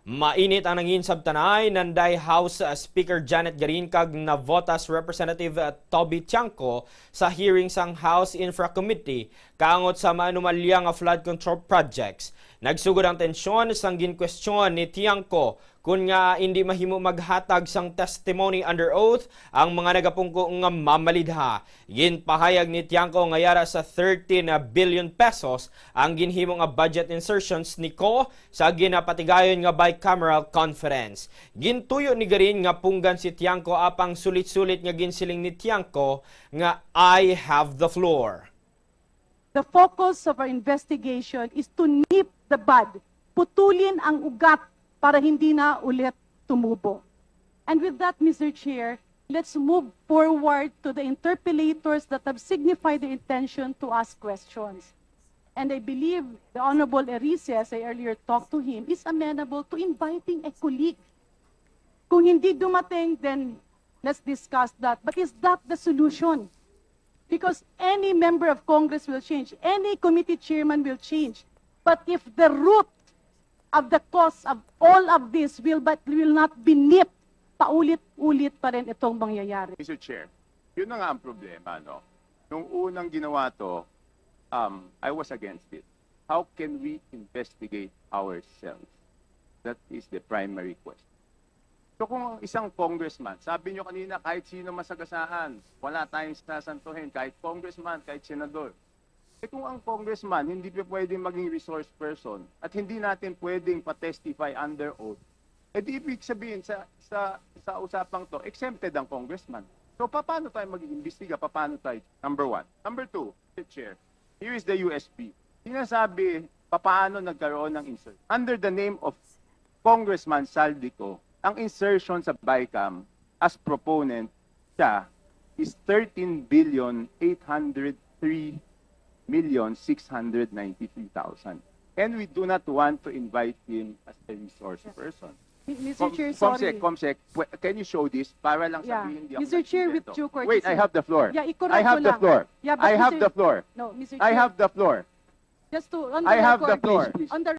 Mainit ang nangin sabtanay nanday House uh, Speaker Janet Garin kag na votas Representative uh, Toby Tiangco sa hearing sang House Infra Committee kaangot sa maanumalya nga flood control projects. Nagsugod ang tensyon sang ginkwestiyon ni Tiangco kung nga hindi mahimo maghatag sang testimony under oath ang mga nagapungko nga mamalidha. Ginpahayag ni Tiangco nga yara sa 13 billion pesos ang ginhimo nga budget insertions ni Ko sa ginapatigayon nga bicameral conference. Gintuyo ni Garin nga punggan si Tiangco apang sulit-sulit nga ginsiling ni Tiangco nga I have the floor. The focus of our investigation is to nip the bud, putulin ang ugat para hindi na ulit tumubo. And with that, Mr. Chair, let's move forward to the interpellators that have signified their intention to ask questions. And I believe the Honorable Erice, as I earlier talked to him, is amenable to inviting a colleague. Kung hindi dumating, then let's discuss that. But is that the solution? Because any member of Congress will change, any committee chairman will change. But if the root of the cause of all of this will but will not be nipped, paulit-ulit pa rin itong mangyayari. Mr. Chair, yun na nga ang problema, no? Nung unang ginawa to, um, I was against it. How can we investigate ourselves? That is the primary question. So kung isang congressman, sabi nyo kanina kahit sino masagasaan, wala tayong sasantuhin, kahit congressman, kahit senador. Eh kung ang congressman hindi pa pwedeng maging resource person at hindi natin pwedeng pa-testify under oath, eh di ibig sabihin sa, sa, sa usapang to, exempted ang congressman. So pa- paano tayo mag-iimbestiga? Pa- Paano tayo? Number one. Number two, Mr. Chair, here is the USP. Sinasabi, paano nagkaroon ng insert? Under the name of Congressman Saldico, ang insertion sa BICAM as proponent siya is 13 billion 803 million 693,000. And we do not want to invite him as a resource person. Mr. Chair, Comsec, sorry. Comsec, pwe- can you show this para lang Yeah. sabihin hindi ako Mr. Chair, with nag-invento? due courtesy. Wait, I have the floor. Yeah, i-correct I have the lang. floor. Yeah, but I have Mr. the floor. No, Mr. Chair. I have the floor. Just to, on the I have the record, floor. On the